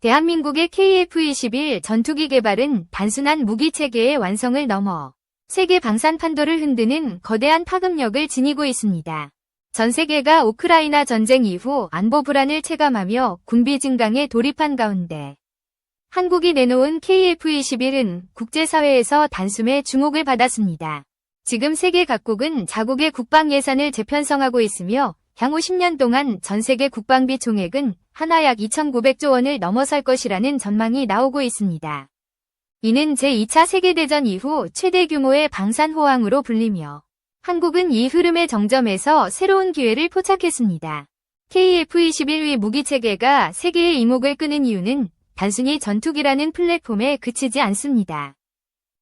대한민국의 KF-21 전투기 개발은 단순한 무기 체계의 완성을 넘어 세계 방산 판도를 흔드는 거대한 파급력을 지니고 있습니다. 전 세계가 우크라이나 전쟁 이후 안보 불안을 체감하며 군비 증강에 돌입한 가운데 한국이 내놓은 KF-21은 국제사회에서 단숨에 주목을 받았습니다. 지금 세계 각국은 자국의 국방 예산을 재편성하고 있으며 향후 10년 동안 전 세계 국방비 총액은 하나 약 2,900조 원을 넘어설 것이라는 전망이 나오고 있습니다. 이는 제2차 세계대전 이후 최대 규모의 방산 호황으로 불리며 한국은 이 흐름의 정점에서 새로운 기회를 포착했습니다. KF-21위 무기체계가 세계의 이목을 끄는 이유는 단순히 전투기라는 플랫폼에 그치지 않습니다.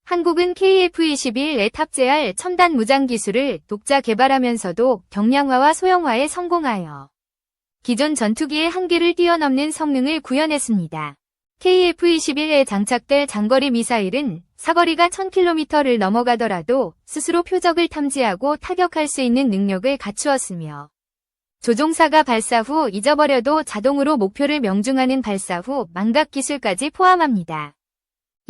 한국은 KF-21에 탑재할 첨단 무장 기술을 독자 개발하면서도 경량화와 소형화에 성공하여 기존 전투기의 한계를 뛰어넘는 성능을 구현했습니다. KF-21에 장착될 장거리 미사일은 사거리가 1000km를 넘어가더라도 스스로 표적을 탐지하고 타격할 수 있는 능력을 갖추었으며 조종사가 발사 후 잊어버려도 자동으로 목표를 명중하는 발사 후 망각 기술까지 포함합니다.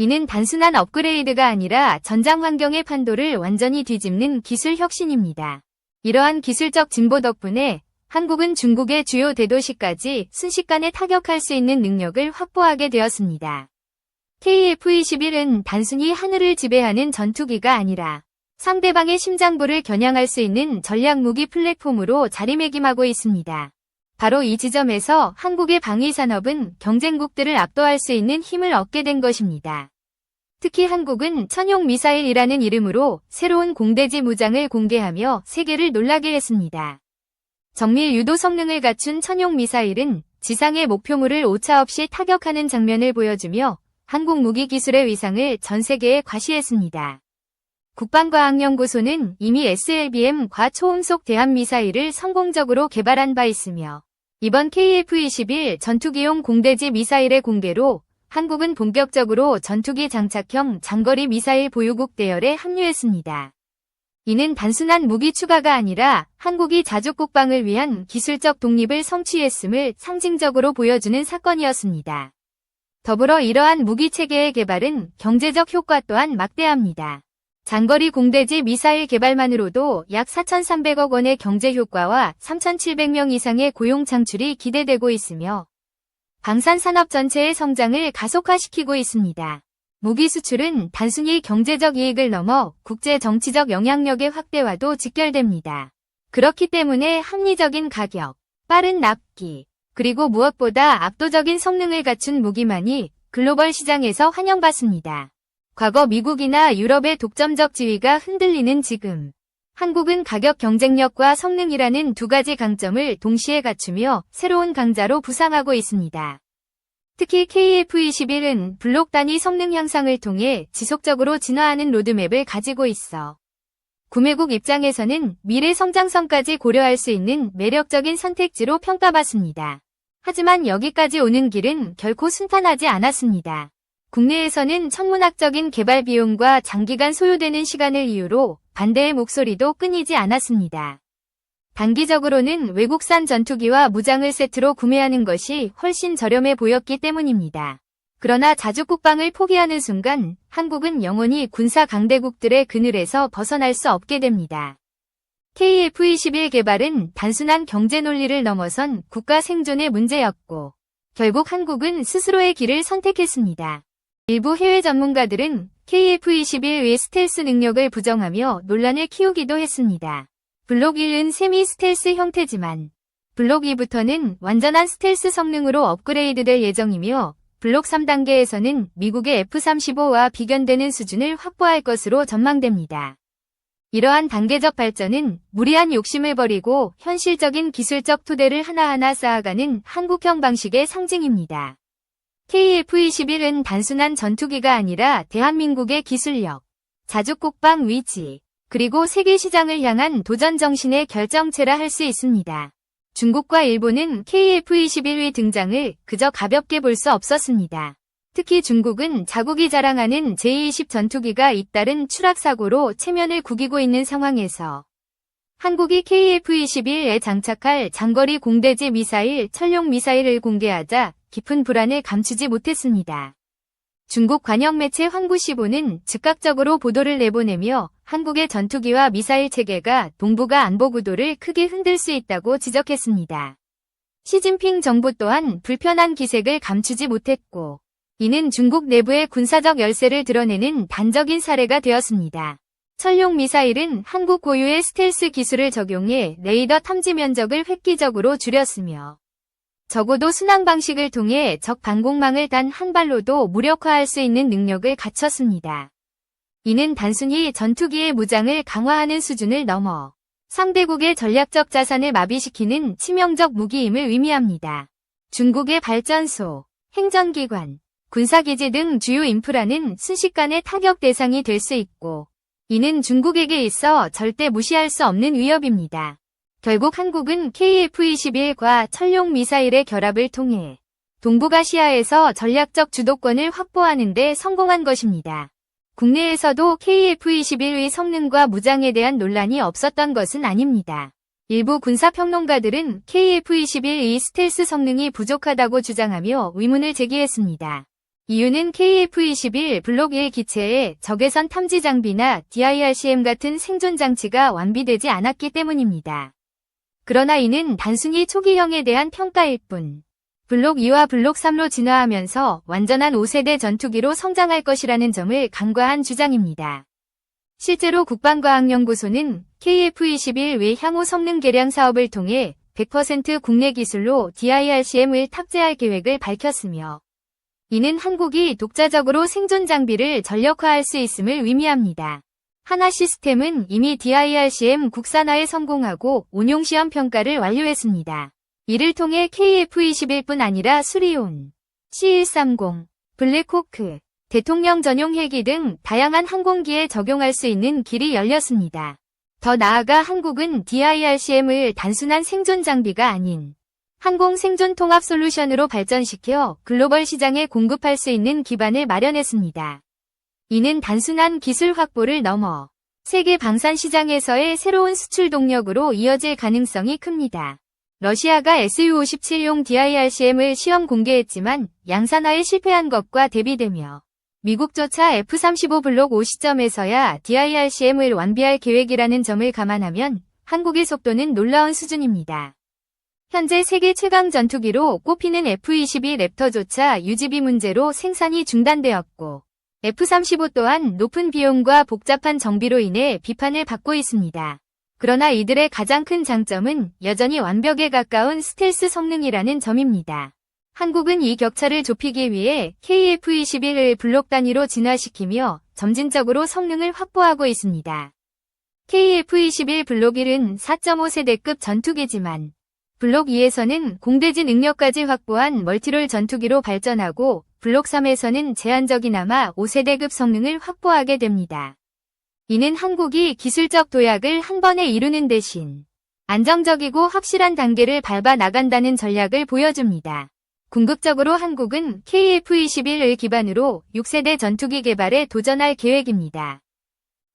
이는 단순한 업그레이드가 아니라 전장 환경의 판도를 완전히 뒤집는 기술 혁신입니다. 이러한 기술적 진보 덕분에 한국은 중국의 주요 대도시까지 순식간에 타격할 수 있는 능력을 확보하게 되었습니다. KF-21은 단순히 하늘을 지배하는 전투기가 아니라 상대방의 심장부를 겨냥할 수 있는 전략무기 플랫폼으로 자리매김하고 있습니다. 바로 이 지점에서 한국의 방위산업은 경쟁국들을 압도할 수 있는 힘을 얻게 된 것입니다. 특히 한국은 천용 미사일이라는 이름으로 새로운 공대지 무장을 공개하며 세계를 놀라게 했습니다. 정밀 유도 성능을 갖춘 천용 미사일은 지상의 목표물을 오차 없이 타격하는 장면을 보여주며 한국 무기 기술의 위상을 전 세계에 과시했습니다. 국방과학연구소는 이미 SLBM 과 초음속 대한미사일을 성공적으로 개발한 바 있으며 이번 KF-21 전투기용 공대지 미사일의 공개로 한국은 본격적으로 전투기 장착형 장거리 미사일 보유국 대열에 합류했습니다. 이는 단순한 무기 추가가 아니라 한국이 자주 국방을 위한 기술적 독립을 성취했음을 상징적으로 보여주는 사건이었습니다. 더불어 이러한 무기 체계의 개발은 경제적 효과 또한 막대합니다. 장거리 공대지 미사일 개발만으로도 약 4,300억 원의 경제 효과와 3,700명 이상의 고용 창출이 기대되고 있으며 방산 산업 전체의 성장을 가속화시키고 있습니다. 무기 수출은 단순히 경제적 이익을 넘어 국제 정치적 영향력의 확대와도 직결됩니다. 그렇기 때문에 합리적인 가격, 빠른 납기, 그리고 무엇보다 압도적인 성능을 갖춘 무기만이 글로벌 시장에서 환영받습니다. 과거 미국이나 유럽의 독점적 지위가 흔들리는 지금 한국은 가격 경쟁력과 성능이라는 두 가지 강점을 동시에 갖추며 새로운 강자로 부상하고 있습니다. 특히 KF-21은 블록 단위 성능 향상을 통해 지속적으로 진화하는 로드맵을 가지고 있어 구매국 입장에서는 미래 성장성까지 고려할 수 있는 매력적인 선택지로 평가받습니다. 하지만 여기까지 오는 길은 결코 순탄하지 않았습니다. 국내에서는 천문학적인 개발 비용과 장기간 소요되는 시간을 이유로 반대의 목소리도 끊이지 않았습니다. 단기적으로는 외국산 전투기와 무장을 세트로 구매하는 것이 훨씬 저렴해 보였기 때문입니다. 그러나 자주 국방을 포기하는 순간 한국은 영원히 군사 강대국들의 그늘에서 벗어날 수 없게 됩니다. KF-21 개발은 단순한 경제 논리를 넘어선 국가 생존의 문제였고 결국 한국은 스스로의 길을 선택했습니다. 일부 해외 전문가들은 KF-21의 스텔스 능력을 부정하며 논란을 키우기도 했습니다. 블록 1은 세미 스텔스 형태지만 블록 2부터는 완전한 스텔스 성능으로 업그레이드될 예정이며 블록 3단계에서는 미국의 F-35와 비견되는 수준을 확보할 것으로 전망됩니다. 이러한 단계적 발전은 무리한 욕심을 버리고 현실적인 기술적 토대를 하나하나 쌓아가는 한국형 방식의 상징입니다. KF-21은 단순한 전투기가 아니라 대한민국의 기술력, 자주 국방 위치, 그리고 세계 시장을 향한 도전 정신의 결정체라 할 수 있습니다. 중국과 일본은 KF-21의 등장을 그저 가볍게 볼 수 없었습니다. 특히 중국은 자국이 자랑하는 제20 전투기가 잇따른 추락사고로 체면을 구기고 있는 상황에서 한국이 KF-21에 장착할 장거리 공대지 미사일 천룡 미사일을 공개하자 깊은 불안을 감추지 못했습니다. 중국 관영 매체 황구시보는 즉각적으로 보도를 내보내며 한국의 전투기와 미사일 체계가 동북아 안보 구도를 크게 흔들 수 있다고 지적했습니다. 시진핑 정부 또한 불편한 기색을 감추지 못했고 이는 중국 내부의 군사적 열세를 드러내는 단적인 사례가 되었습니다. 철룡 미사일은 한국 고유의 스텔스 기술을 적용해 레이더 탐지 면적을 획기적으로 줄였으며 적어도 순항 방식을 통해 적 방공망을 단 한 발로도 무력화할 수 있는 능력을 갖췄습니다. 이는 단순히 전투기의 무장을 강화하는 수준을 넘어 상대국의 전략적 자산을 마비시키는 치명적 무기임을 의미합니다. 중국의 발전소, 행정기관, 군사기지 등 주요 인프라는 순식간에 타격 대상이 될 수 있고 이는 중국에게 있어 절대 무시할 수 없는 위협입니다. 결국 한국은 KF-21과 철룡 미사일의 결합을 통해 동북아시아에서 전략적 주도권을 확보하는 데 성공한 것입니다. 국내에서도 KF-21의 성능과 무장에 대한 논란이 없었던 것은 아닙니다. 일부 군사평론가들은 KF-21의 스텔스 성능이 부족하다고 주장하며 의문을 제기했습니다. 이유는 KF-21 블록 1 기체에 적외선 탐지 장비나 DIRCM 같은 생존 장치가 완비되지 않았기 때문입니다. 그러나 이는 단순히 초기형에 대한 평가일 뿐. 블록 2와 블록 3로 진화하면서 완전한 5세대 전투기로 성장할 것이라는 점을 간과한 주장입니다. 실제로 국방과학연구소는 KF-21 외 향후 성능 개량 사업을 통해 100% 국내 기술로 DIRCM을 탑재할 계획을 밝혔으며 이는 한국이 독자적으로 생존 장비를 전력화할 수 있음을 의미합니다. 하나 시스템은 이미 DIRCM 국산화에 성공하고 운용시험 평가를 완료했습니다. 이를 통해 KF-21뿐 아니라 수리온, C-130, 블랙호크, 대통령 전용 헬기 등 다양한 항공기에 적용할 수 있는 길이 열렸습니다. 더 나아가 한국은 DIRCM을 단순한 생존 장비가 아닌 항공 생존 통합 솔루션으로 발전시켜 글로벌 시장에 공급할 수 있는 기반을 마련했습니다. 이는 단순한 기술 확보를 넘어 세계 방산 시장에서의 새로운 수출 동력으로 이어질 가능성이 큽니다. 러시아가 SU-57용 DIRCM을 시험 공개했지만 양산화에 실패한 것과 대비되며 미국조차 F-35 블록 5 시점에서야 DIRCM을 완비할 계획이라는 점을 감안하면 한국의 속도는 놀라운 수준입니다. 현재 세계 최강 전투기로 꼽히는 F-22 랩터조차 유지비 문제로 생산이 중단되었고 F-35 또한 높은 비용과 복잡한 정비로 인해 비판을 받고 있습니다. 그러나 이들의 가장 큰 장점은 여전히 완벽에 가까운 스텔스 성능이라는 점입니다. 한국은 이 격차를 좁히기 위해 KF-21을 블록 단위로 진화시키며 점진적으로 성능을 확보하고 있습니다. KF-21 블록 1은 4.5세대급 전투기지만 블록 2에서는 공대지 능력까지 확보한 멀티롤 전투기로 발전하고 블록 3에서는 제한적이나마 5세대급 성능을 확보하게 됩니다. 이는 한국이 기술적 도약을 한 번에 이루는 대신 안정적이고 확실한 단계를 밟아 나간다는 전략을 보여줍니다. 궁극적으로 한국은 KF-21을 기반으로 6세대 전투기 개발에 도전할 계획입니다.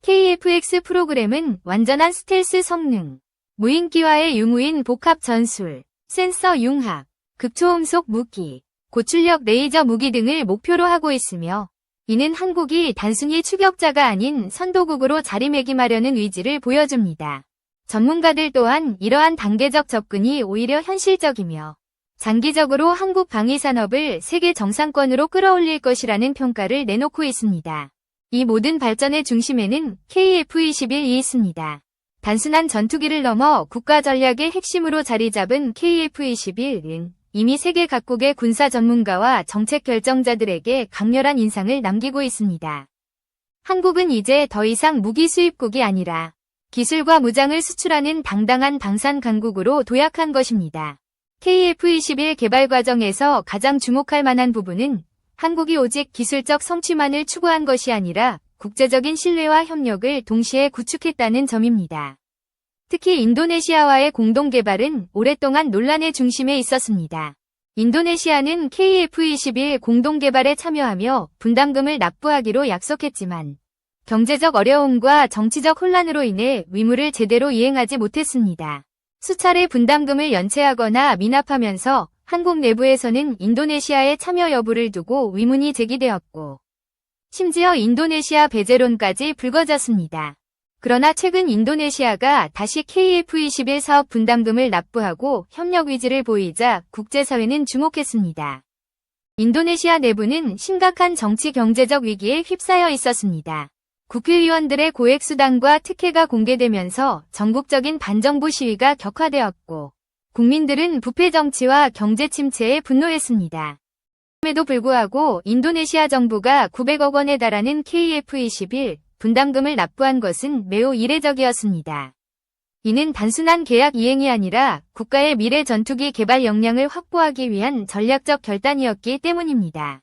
KF-X 프로그램은 완전한 스텔스 성능, 무인기와의 유무인 복합 전술, 센서 융합, 극초음속 무기, 고출력 레이저 무기 등을 목표로 하고 있으며 이는 한국이 단순히 추격자가 아닌 선도국으로 자리매김하려는 의지를 보여줍니다. 전문가들 또한 이러한 단계적 접근이 오히려 현실적이며 장기적으로 한국 방위산업을 세계 정상권으로 끌어올릴 것이라는 평가를 내놓고 있습니다. 이 모든 발전의 중심에는 KF-21이 있습니다. 단순한 전투기를 넘어 국가 전략의 핵심으로 자리 잡은 KF-21은 이미 세계 각국의 군사 전문가와 정책 결정자들에게 강렬한 인상을 남기고 있습니다. 한국은 이제 더 이상 무기 수입국이 아니라 기술과 무장을 수출하는 당당한 방산 강국으로 도약한 것입니다. KF-21 개발 과정에서 가장 주목할 만한 부분은 한국이 오직 기술적 성취만을 추구한 것이 아니라 국제적인 신뢰와 협력을 동시에 구축했다는 점입니다. 특히 인도네시아와의 공동 개발은 오랫동안 논란의 중심에 있었습니다. 인도네시아는 KF-21 공동 개발에 참여하며 분담금을 납부하기로 약속했지만 경제적 어려움과 정치적 혼란으로 인해 의무를 제대로 이행하지 못했습니다. 수차례 분담금을 연체하거나 미납하면서 한국 내부에서는 인도네시아의 참여 여부를 두고 의문이 제기되었고, 심지어 인도네시아 배제론까지 불거졌습니다. 그러나 최근 인도네시아가 다시 KF21 사업 분담금을 납부하고 협력 의지를 보이자 국제사회는 주목했습니다. 인도네시아 내부는 심각한 정치 경제적 위기에 휩싸여 있었습니다. 국회의원들의 고액 수당과 특혜가 공개되면서 전국적인 반정부 시위가 격화되었고 국민들은 부패 정치와 경제 침체에 분노했습니다. 에도 불구하고 인도네시아 정부가 900억 원에 달하는 KF21 분담금을 납부한 것은 매우 이례적이었습니다. 이는 단순한 계약 이행이 아니라 국가의 미래 전투기 개발 역량을 확보하기 위한 전략적 결단이었기 때문입니다.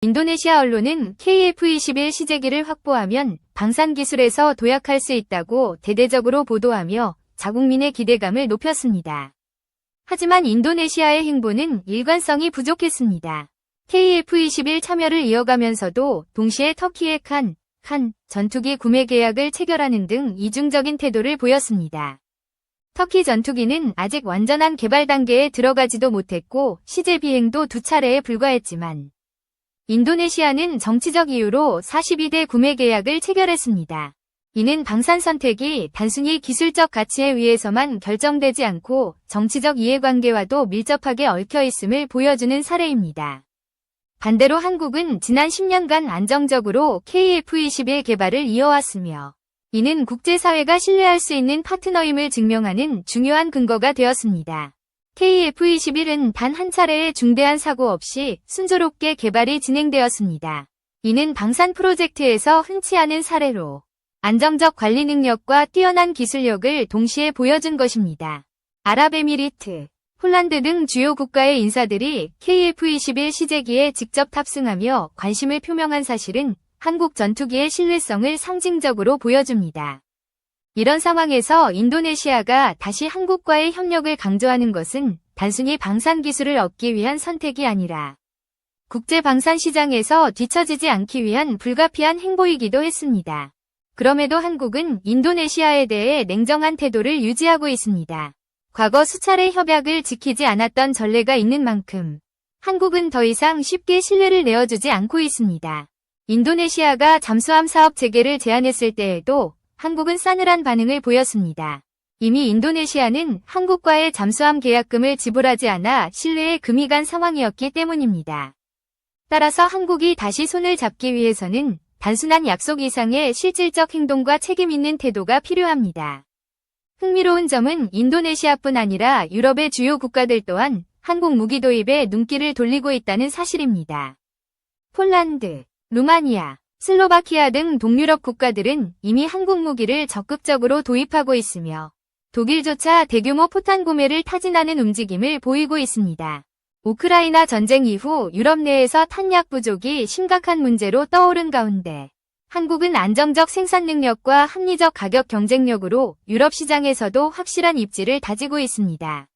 인도네시아 언론은 KF-21 시제기를 확보하면 방산 기술에서 도약할 수 있다고 대대적으로 보도하며 자국민의 기대감을 높였습니다. 하지만 인도네시아의 행보는 일관성이 부족했습니다. KF-21 참여를 이어가면서도 동시에 터키의 칸, 칸 전투기 구매 계약을 체결하는 등 이중적인 태도를 보였습니다. 터키 전투기는 아직 완전한 개발 단계에 들어가지도 못했고 시제 비행도 두 차례에 불과했지만 인도네시아는 정치적 이유로 42대 구매 계약을 체결했습니다. 이는 방산 선택이 단순히 기술적 가치에 의해서만 결정되지 않고 정치적 이해관계와도 밀접하게 얽혀 있음을 보여주는 사례입니다. 반대로 한국은 지난 10년간 안정적으로 KF-21 개발을 이어왔으며 이는 국제사회가 신뢰할 수 있는 파트너임을 증명하는 중요한 근거가 되었습니다. KF-21은 단 한 차례의 중대한 사고 없이 순조롭게 개발이 진행되었습니다. 이는 방산 프로젝트에서 흔치 않은 사례로 안정적 관리 능력과 뛰어난 기술력을 동시에 보여준 것입니다. 아랍에미리트, 폴란드 등 주요 국가의 인사들이 KF-21 시제기에 직접 탑승하며 관심을 표명한 사실은 한국 전투기의 신뢰성을 상징적으로 보여줍니다. 이런 상황에서 인도네시아가 다시 한국과의 협력을 강조하는 것은 단순히 방산 기술을 얻기 위한 선택이 아니라 국제 방산 시장에서 뒤처지지 않기 위한 불가피한 행보이기도 했습니다. 그럼에도 한국은 인도네시아에 대해 냉정한 태도를 유지하고 있습니다. 과거 수차례 협약을 지키지 않았던 전례가 있는 만큼 한국은 더 이상 쉽게 신뢰를 내어주지 않고 있습니다. 인도네시아가 잠수함 사업 재개를 제안했을 때에도 한국은 싸늘한 반응을 보였습니다. 이미 인도네시아는 한국과의 잠수함 계약금을 지불하지 않아 신뢰에 금이 간 상황이었기 때문입니다. 따라서 한국이 다시 손을 잡기 위해서는 단순한 약속 이상의 실질적 행동과 책임 있는 태도가 필요합니다. 흥미로운 점은 인도네시아뿐 아니라 유럽의 주요 국가들 또한 한국 무기 도입에 눈길을 돌리고 있다는 사실입니다. 폴란드, 루마니아, 슬로바키아 등 동유럽 국가들은 이미 한국 무기를 적극적으로 도입하고 있으며 독일조차 대규모 포탄 구매를 타진하는 움직임을 보이고 있습니다. 우크라이나 전쟁 이후 유럽 내에서 탄약 부족이 심각한 문제로 떠오른 가운데 한국은 안정적 생산 능력과 합리적 가격 경쟁력으로 유럽 시장에서도 확실한 입지를 다지고 있습니다.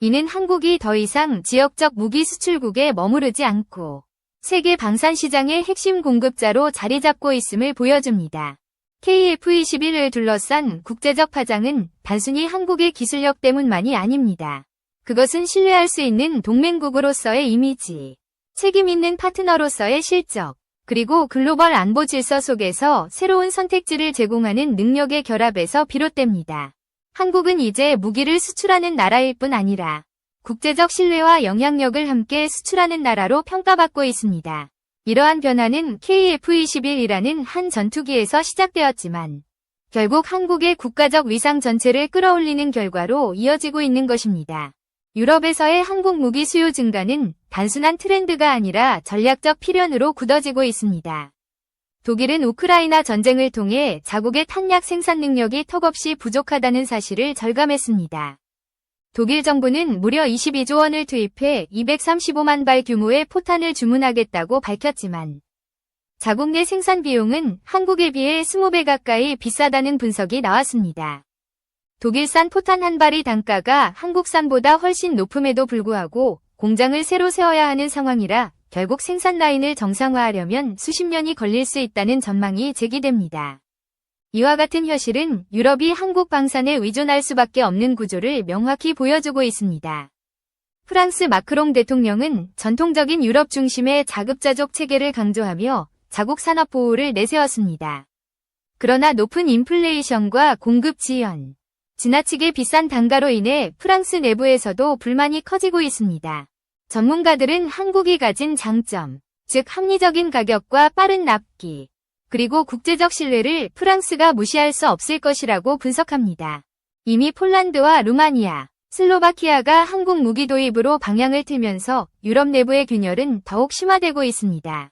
이는 한국이 더 이상 지역적 무기 수출국에 머무르지 않고 세계 방산 시장의 핵심 공급자로 자리 잡고 있음을 보여줍니다. KF-21을 둘러싼 국제적 파장은 단순히 한국의 기술력 때문만이 아닙니다. 그것은 신뢰할 수 있는 동맹국으로서의 이미지, 책임 있는 파트너로서의 실적, 그리고 글로벌 안보 질서 속에서 새로운 선택지를 제공하는 능력의 결합에서 비롯됩니다. 한국은 이제 무기를 수출하는 나라일 뿐 아니라 국제적 신뢰와 영향력을 함께 수출하는 나라로 평가받고 있습니다. 이러한 변화는 KF-21이라는 한 전투기에서 시작되었지만 결국 한국의 국가적 위상 전체를 끌어올리는 결과로 이어지고 있는 것입니다. 유럽에서의 한국 무기 수요 증가는 단순한 트렌드가 아니라 전략적 필연으로 굳어지고 있습니다. 독일은 우크라이나 전쟁을 통해 자국의 탄약 생산 능력이 턱없이 부족하다는 사실을 절감했습니다. 독일 정부는 무려 22조 원을 투입해 235만 발 규모의 포탄을 주문하겠다고 밝혔지만 자국 내 생산 비용은 한국에 비해 20배 가까이 비싸다는 분석이 나왔습니다. 독일산 포탄 한 발의 단가가 한국산보다 훨씬 높음에도 불구하고 공장을 새로 세워야 하는 상황이라 결국 생산 라인을 정상화하려면 수십 년이 걸릴 수 있다는 전망이 제기됩니다. 이와 같은 현실은 유럽이 한국 방산에 의존할 수밖에 없는 구조를 명확히 보여주고 있습니다. 프랑스 마크롱 대통령은 전통적인 유럽 중심의 자급자족 체계를 강조하며 자국 산업 보호를 내세웠습니다. 그러나 높은 인플레이션과 공급 지연, 지나치게 비싼 단가로 인해 프랑스 내부에서도 불만이 커지고 있습니다. 전문가들은 한국이 가진 장점, 즉 합리적인 가격과 빠른 납기, 그리고 국제적 신뢰를 프랑스가 무시할 수 없을 것이라고 분석합니다. 이미 폴란드와 루마니아, 슬로바키아가 한국 무기 도입으로 방향을 틀면서 유럽 내부의 균열은 더욱 심화되고 있습니다.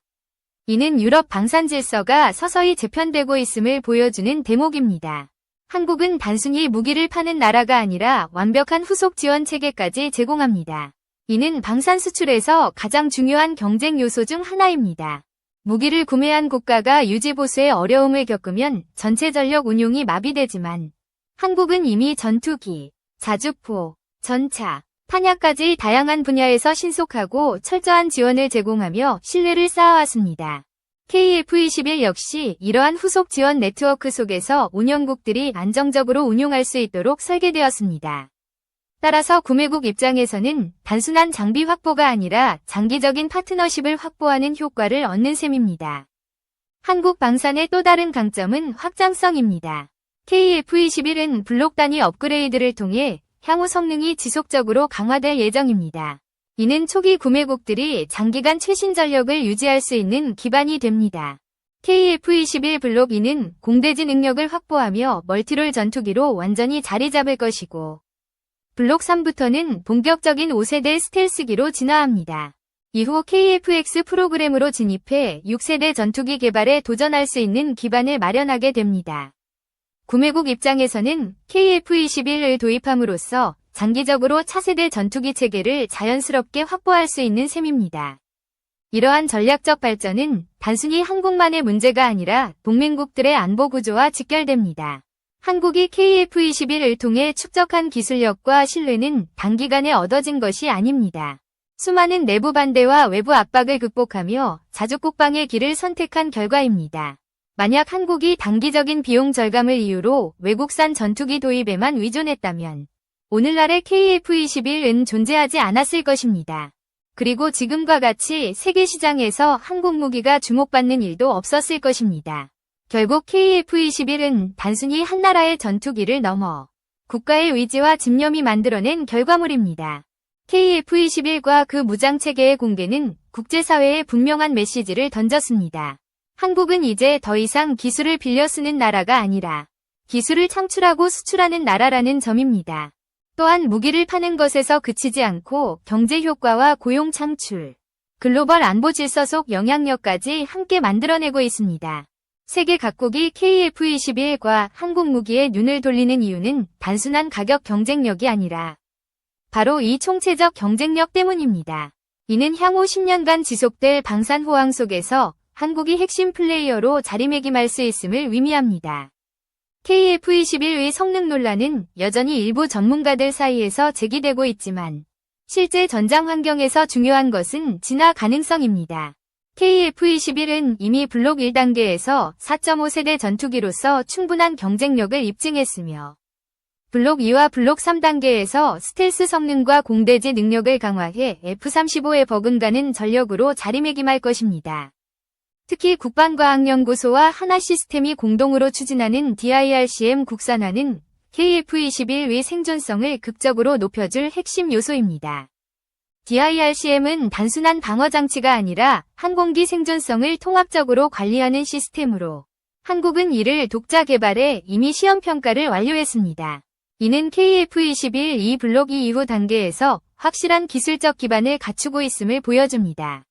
이는 유럽 방산 질서가 서서히 재편되고 있음을 보여주는 대목입니다. 한국은 단순히 무기를 파는 나라가 아니라 완벽한 후속 지원 체계까지 제공합니다. 이는 방산 수출에서 가장 중요한 경쟁 요소 중 하나입니다. 무기를 구매한 국가가 유지보수에 어려움을 겪으면 전체 전력 운용이 마비되지만 한국은 이미 전투기, 자주포, 전차, 탄약까지 다양한 분야에서 신속하고 철저한 지원을 제공하며 신뢰를 쌓아왔습니다. KF-21 역시 이러한 후속 지원 네트워크 속에서 운영국들이 안정적으로 운용할 수 있도록 설계되었습니다. 따라서 구매국 입장에서는 단순한 장비 확보가 아니라 장기적인 파트너십을 확보하는 효과를 얻는 셈입니다. 한국 방산의 또 다른 강점은 확장성입니다. KF-21은 블록 단위 업그레이드를 통해 향후 성능이 지속적으로 강화될 예정입니다. 이는 초기 구매국들이 장기간 최신 전력을 유지할 수 있는 기반이 됩니다. KF-21 블록 2는 공대지 능력을 확보하며 멀티롤 전투기로 완전히 자리 잡을 것이고 블록 3부터는 본격적인 5세대 스텔스기로 진화합니다. 이후 KFX 프로그램으로 진입해 6세대 전투기 개발에 도전할 수 있는 기반을 마련하게 됩니다. 구매국 입장에서는 KF-21을 도입함으로써 장기적으로 차세대 전투기 체계를 자연스럽게 확보할 수 있는 셈입니다. 이러한 전략적 발전은 단순히 한국만의 문제가 아니라 동맹국들의 안보 구조와 직결됩니다. 한국이 KF-21을 통해 축적한 기술력과 신뢰는 단기간에 얻어진 것이 아닙니다. 수많은 내부 반대와 외부 압박을 극복하며 자주국방의 길을 선택한 결과입니다. 만약 한국이 단기적인 비용 절감을 이유로 외국산 전투기 도입에만 의존했다면 오늘날의 KF-21은 존재하지 않았을 것입니다. 그리고 지금과 같이 세계 시장에서 한국 무기가 주목받는 일도 없었을 것입니다. 결국 KF-21은 단순히 한 나라의 전투기를 넘어 국가의 의지와 집념이 만들어낸 결과물입니다. KF-21과 그 무장체계의 공개는 국제사회에 분명한 메시지를 던졌습니다. 한국은 이제 더 이상 기술을 빌려 쓰는 나라가 아니라 기술을 창출하고 수출하는 나라라는 점입니다. 또한 무기를 파는 것에서 그치지 않고 경제 효과와 고용 창출, 글로벌 안보 질서 속 영향력까지 함께 만들어내고 있습니다. 세계 각국이 KF-21과 한국 무기에 눈을 돌리는 이유는 단순한 가격 경쟁력이 아니라 바로 이 총체적 경쟁력 때문입니다. 이는 향후 10년간 지속될 방산 호황 속에서 한국이 핵심 플레이어로 자리매김할 수 있음을 의미합니다. KF-21의 성능 논란은 여전히 일부 전문가들 사이에서 제기되고 있지만 실제 전장 환경에서 중요한 것은 진화 가능성입니다. KF-21은 이미 블록 1단계에서 4.5세대 전투기로서 충분한 경쟁력을 입증했으며 블록 2와 블록 3단계에서 스텔스 성능과 공대지 능력을 강화해 F-35에 버금가는 전력으로 자리매김할 것입니다. 특히 국방과학연구소와 하나시스템이 공동으로 추진하는 DIRCM 국산화는 KF-21의 생존성을 극적으로 높여줄 핵심 요소입니다. DIRCM은 단순한 방어장치가 아니라 항공기 생존성을 통합적으로 관리하는 시스템으로 한국은 이를 독자 개발해 이미 시험평가를 완료했습니다. 이는 KF-21 이 블록 2 이후 단계에서 확실한 기술적 기반을 갖추고 있음을 보여줍니다.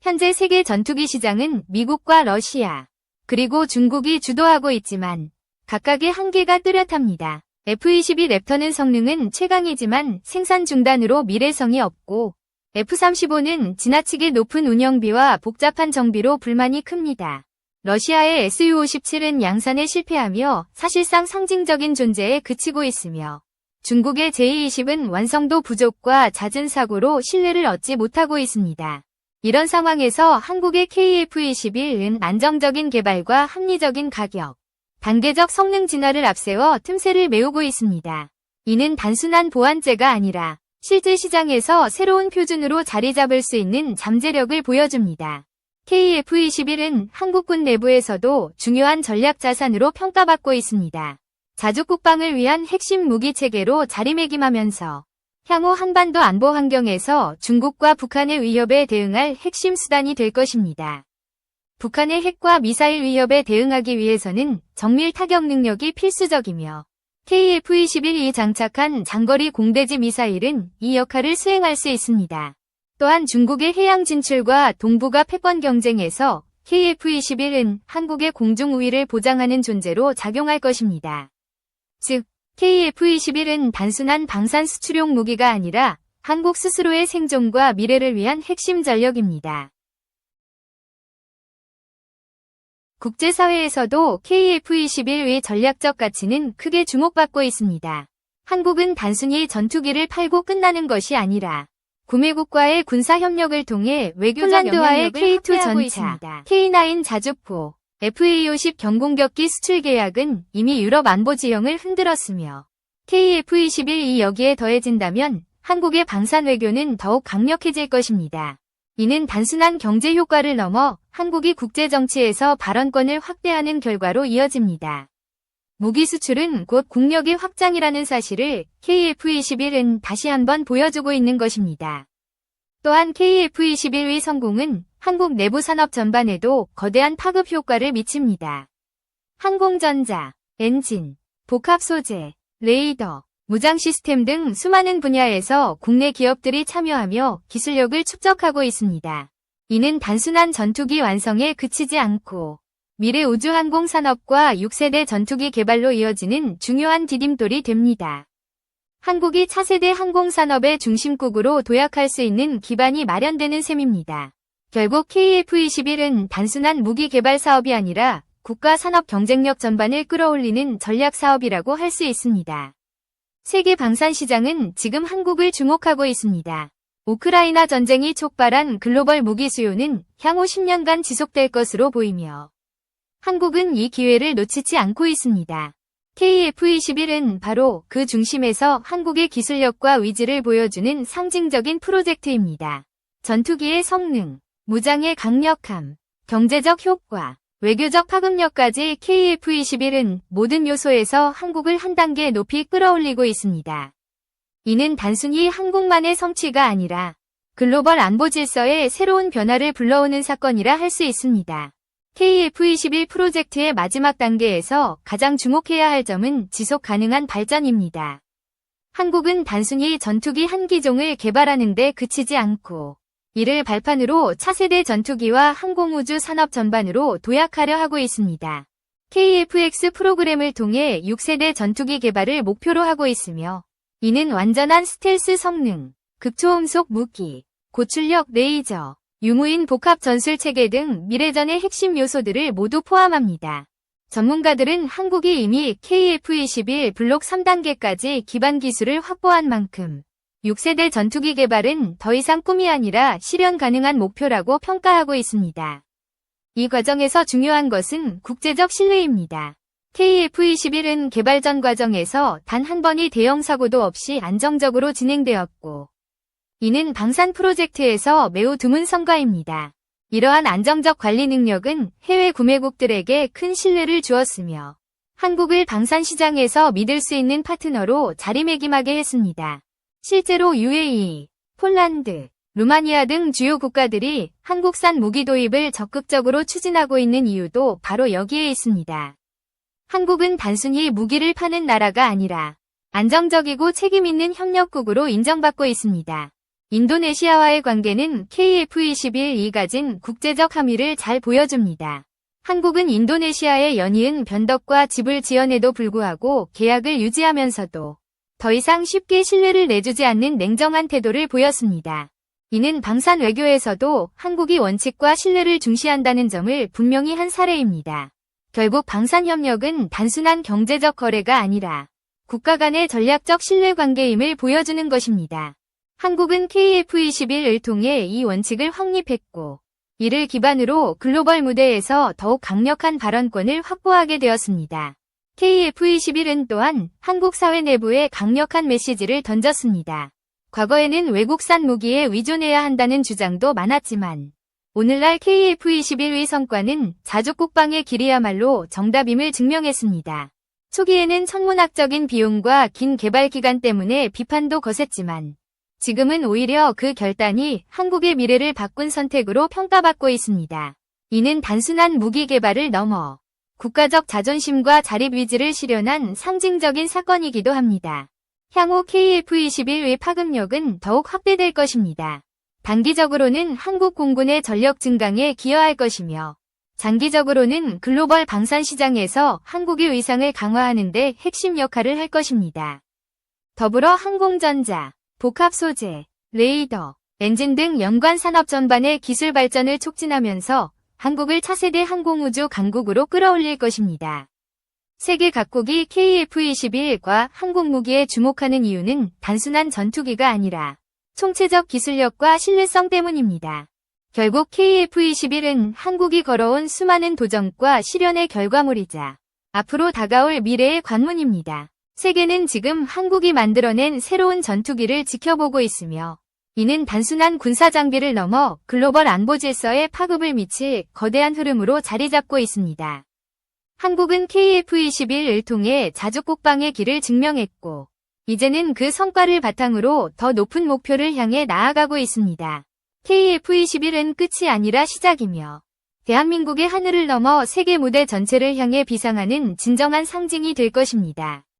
현재 세계 전투기 시장은 미국과 러시아, 그리고 중국이 주도하고 있지만 각각의 한계가 뚜렷합니다. F-22 랩터는 성능은 최강이지만 생산 중단으로 미래성이 없고 F-35는 지나치게 높은 운영비와 복잡한 정비로 불만이 큽니다. 러시아의 Su-57은 양산에 실패하며 사실상 상징적인 존재에 그치고 있으며 중국의 J-20은 완성도 부족과 잦은 사고로 신뢰를 얻지 못하고 있습니다. 이런 상황에서 한국의 KF-21은 안정적인 개발과 합리적인 가격, 단계적 성능 진화를 앞세워 틈새를 메우고 있습니다. 이는 단순한 보완제가 아니라 실제 시장에서 새로운 표준으로 자리 잡을 수 있는 잠재력을 보여줍니다. KF-21은 한국군 내부에서도 중요한 전략 자산으로 평가받고 있습니다. 자주 국방을 위한 핵심 무기 체계로 자리매김하면서 향후 한반도 안보 환경에서 중국과 북한의 위협에 대응할 핵심 수단이 될 것입니다. 북한의 핵과 미사일 위협에 대응하기 위해서는 정밀 타격 능력이 필수적이며 KF-21이 장착한 장거리 공대지 미사일은 이 역할을 수행할 수 있습니다. 또한 중국의 해양 진출과 동북아 패권 경쟁에서 KF-21은 한국의 공중 우위를 보장하는 존재로 작용할 것입니다. 즉, KF-21은 단순한 방산 수출용 무기가 아니라 한국 스스로의 생존과 미래를 위한 핵심 전력입니다. 국제사회에서도 KF-21의 전략적 가치는 크게 주목받고 있습니다. 한국은 단순히 전투기를 팔고 끝나는 것이 아니라 구매국과의 군사협력을 통해 외교적 폴란드와의 K2 전차, K9 자주포, FA50 경공격기 수출 계약은 이미 유럽 안보 지형을 흔들었으며 KF-21이 여기에 더해진다면 한국의 방산 외교는 더욱 강력해질 것입니다. 이는 단순한 경제 효과를 넘어 한국이 국제 정치에서 발언권을 확대하는 결과로 이어집니다. 무기 수출은 곧 국력의 확장이라는 사실을 KF-21은 다시 한번 보여주고 있는 것입니다. 또한 KF-21의 성공은 한국 내부 산업 전반에도 거대한 파급 효과를 미칩니다. 항공전자, 엔진, 복합 소재, 레이더, 무장 시스템 등 수많은 분야에서 국내 기업들이 참여하며 기술력을 축적하고 있습니다. 이는 단순한 전투기 완성에 그치지 않고 미래 우주항공 산업과 6세대 전투기 개발로 이어지는 중요한 디딤돌이 됩니다. 한국이 차세대 항공산업의 중심국으로 도약할 수 있는 기반이 마련되는 셈입니다. 결국 KF-21은 단순한 무기 개발 사업이 아니라 국가 산업 경쟁력 전반을 끌어올리는 전략 사업이라고 할 수 있습니다. 세계 방산 시장은 지금 한국을 주목하고 있습니다. 우크라이나 전쟁이 촉발한 글로벌 무기 수요는 향후 10년간 지속될 것으로 보이며 한국은 이 기회를 놓치지 않고 있습니다. KF-21은 바로 그 중심에서 한국의 기술력과 의지를 보여주는 상징적인 프로젝트입니다. 전투기의 성능, 무장의 강력함, 경제적 효과, 외교적 파급력까지 KF-21은 모든 요소에서 한국을 한 단계 높이 끌어올리고 있습니다. 이는 단순히 한국만의 성취가 아니라 글로벌 안보 질서의 새로운 변화를 불러오는 사건이라 할 수 있습니다. KF-21 프로젝트의 마지막 단계에서 가장 주목해야 할 점은 지속 가능한 발전입니다. 한국은 단순히 전투기 한 기종을 개발하는 데 그치지 않고 이를 발판으로 차세대 전투기와 항공우주 산업 전반으로 도약하려 하고 있습니다. KFX 프로그램을 통해 6세대 전투기 개발을 목표로 하고 있으며 이는 완전한 스텔스 성능, 극초음속 무기, 고출력 레이저, 유무인 복합 전술 체계 등 미래전의 핵심 요소들을 모두 포함합니다. 전문가들은 한국이 이미 KF-21 블록 3단계까지 기반 기술을 확보한 만큼 6세대 전투기 개발은 더 이상 꿈이 아니라 실현 가능한 목표라고 평가하고 있습니다. 이 과정에서 중요한 것은 국제적 신뢰입니다. KF-21은 개발 전 과정에서 단 한 번의 대형 사고도 없이 안정적으로 진행되었고, 이는 방산 프로젝트에서 매우 드문 성과입니다. 이러한 안정적 관리 능력은 해외 구매국들에게 큰 신뢰를 주었으며, 한국을 방산 시장에서 믿을 수 있는 파트너로 자리매김하게 했습니다. 실제로 UAE, 폴란드, 루마니아 등 주요 국가들이 한국산 무기 도입을 적극적으로 추진하고 있는 이유도 바로 여기에 있습니다. 한국은 단순히 무기를 파는 나라가 아니라 안정적이고 책임있는 협력국으로 인정받고 있습니다. 인도네시아와의 관계는 KF-21이 가진 국제적 함의를 잘 보여줍니다. 한국은 인도네시아의 연이은 변덕과 지불 지연에도 불구하고 계약을 유지하면서도 더 이상 쉽게 신뢰를 내주지 않는 냉정한 태도를 보였습니다. 이는 방산 외교에서도 한국이 원칙과 신뢰를 중시한다는 점을 분명히 한 사례입니다. 결국 방산협력은 단순한 경제적 거래가 아니라 국가 간의 전략적 신뢰관계임을 보여주는 것입니다. 한국은 KF-21을 통해 이 원칙을 확립했고 이를 기반으로 글로벌 무대에서 더욱 강력한 발언권을 확보하게 되었습니다. KF-21은 또한 한국 사회 내부에 강력한 메시지를 던졌습니다. 과거에는 외국산 무기에 의존해야 한다는 주장도 많았지만 오늘날 KF-21의 성과는 자주 국방의 길이야말로 정답임을 증명했습니다. 초기에는 천문학적인 비용과 긴 개발 기간 때문에 비판도 거셌지만 지금은 오히려 그 결단이 한국의 미래를 바꾼 선택으로 평가받고 있습니다. 이는 단순한 무기 개발을 넘어 국가적 자존심과 자립 위지를 실현한 상징적인 사건이기도 합니다. 향후 KF-21의 파급력은 더욱 확대될 것입니다. 단기적으로는 한국 공군의 전력 증강에 기여할 것이며 장기적으로는 글로벌 방산 시장에서 한국의 위상을 강화하는 데 핵심 역할을 할 것입니다. 더불어 항공전자, 복합 소재, 레이더, 엔진 등 연관 산업 전반의 기술 발전을 촉진하면서 한국을 차세대 항공우주 강국으로 끌어올릴 것입니다. 세계 각국이 KF-21과 항공무기에 주목하는 이유는 단순한 전투기가 아니라 총체적 기술력과 신뢰성 때문입니다. 결국 KF-21은 한국이 걸어온 수많은 도전과 실현의 결과물이자 앞으로 다가올 미래의 관문입니다. 세계는 지금 한국이 만들어낸 새로운 전투기를 지켜보고 있으며 이는 단순한 군사 장비를 넘어 글로벌 안보 질서에 파급을 미칠 거대한 흐름으로 자리 잡고 있습니다. 한국은 KF-21을 통해 자주 국방의 길을 증명했고 이제는 그 성과를 바탕으로 더 높은 목표를 향해 나아가고 있습니다. KF-21은 끝이 아니라 시작이며 대한민국의 하늘을 넘어 세계 무대 전체를 향해 비상하는 진정한 상징이 될 것입니다.